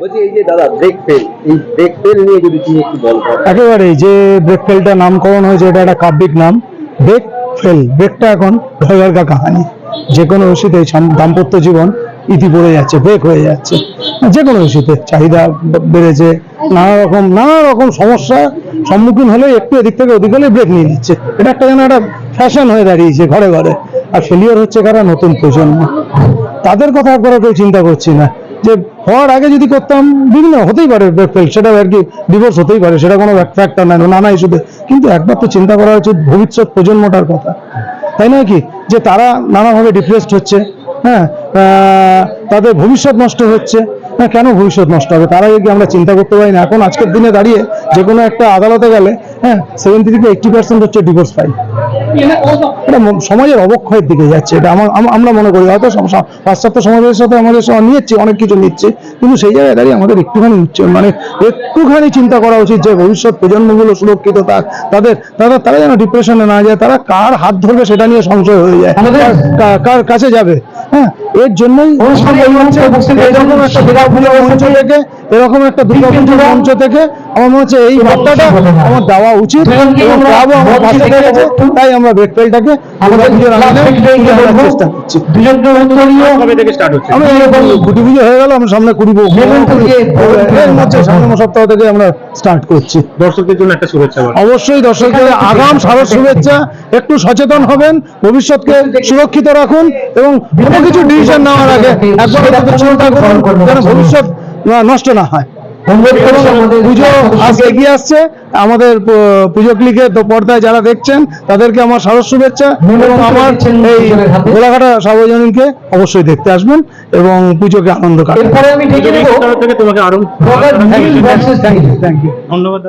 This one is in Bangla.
বলছি, এই যে দাদা ব্রেক ফেল, এই ব্রেক ফেল নিয়ে যদি তুমি একটু একেবারে যে ব্রেক ফেলটা নামকরণ হয়েছে, এটা একটা কাব্যিক নাম। ব্রেক ফেল, ব্রেকটা এখন কাহানি। যে কোনো ওষুধে দাম্পত্য জীবন ইতি পড়ে যাচ্ছে, ব্রেক হয়ে যাচ্ছে। যে কোনো ওষুধে চাহিদা বেড়েছে নানা রকম নানা রকম সমস্যা সম্মুখীন হলে একটু এদিক থেকে ওদিক হলে ব্রেক নিয়ে নিচ্ছে। এটা একটা যেন একটা ফ্যাশন হয়ে দাঁড়িয়েছে ঘরে ঘরে। আর ফেলিওর হচ্ছে কারা? নতুন প্রজন্ম। তাদের কথা একবার কেউ চিন্তা করছি না। যে হওয়ার আগে যদি করতাম, বিভিন্ন হতেই পারে সেটা আর কি ডিভোর্স হতেই পারে, সেটা কোনো ফ্যাক্টর নয় নানা ইস্যুতে কিন্তু একবার তো চিন্তা করা উচিত ভবিষ্যৎ প্রজন্মটার কথা। তাই নয় কি? যে তারা নানাভাবে ডিপ্রেসড হচ্ছে হ্যাঁ তাদের ভবিষ্যৎ নষ্ট হচ্ছে। হ্যাঁ কেন ভবিষ্যৎ নষ্ট হবে? তারা কি আমরা চিন্তা করতে পারি না। এখন আজকের দিনে দাঁড়িয়ে যে কোনো একটা আদালতে গেলে হ্যাঁ সেভেন্টি থেকে এইটটি পার্সেন্ট হচ্ছে ডিভোর্স ম- সমাজের অবক্ষয়ের দিকে যাচ্ছে এটা আমার আমরা মনে করি। হয়তো পাশ্চাত্য সমাজের সাথে আমাদের নিয়েছি অনেক কিছু নিচ্ছে কিন্তু সেই জায়গায় দাঁড়িয়ে আমাদের একটুখানি মানে একটুখানি চিন্তা করা উচিত যে ভবিষ্যৎ প্রজন্মগুলো সুরক্ষিত থাক তাদের তারা তারা যেন ডিপ্রেশনে না যায় তারা কার হাত ধরবে সেটা নিয়ে সংশয় হয়ে যায়। কার- কার কাছে যাবে? হ্যাঁ এর জন্যই এরকম একটা দুর্গাপুজো মঞ্চ থেকে এরকম একটা দুর্গাপুজোর মঞ্চ থেকে আমার মনে হচ্ছে এই বার্তাটা আমার দেওয়া উচিত। এবং ক্লাবও আমার পাশে থেকেছে তাই আমরা ব্রেকফেলটাকে আমাদের পুজোর আঙিনায় তুলে আনার চেষ্টা করছি। কবে স্টার্ট এরকম কুটি পুজো হয়ে গেল আমি সামনে কুড়ি বউ- এর মধ্যে সামনের সপ্তাহ থেকে আমরা স্টার্ট করছি। দর্শকদের জন্য একটা শুভেচ্ছা অবশ্যই দর্শকদের আগাম শারদ শুভেচ্ছা। একটু সচেতন হবেন ভবিষ্যৎকে সুরক্ষিত রাখুন এবং কোনো কিছু ডিসিশন নেওয়ার আগে একবার চিন্তা করুন যেন ভবিষ্যৎ নষ্ট না হয়। পুজো আজ এগিয়ে আসছে। আমাদের পুজো ক্লিকে তো পর্দায় যারা দেখছেন তাদেরকে আমার সারস শুভেচ্ছা এবং আমার এই গোলাঘাটা সার্বজনীনকে অবশ্যই দেখতে আসবেন এবং পুজোকে আনন্দ কাটবে এরপরে আমি তোমাকে আরও ধন্যবাদ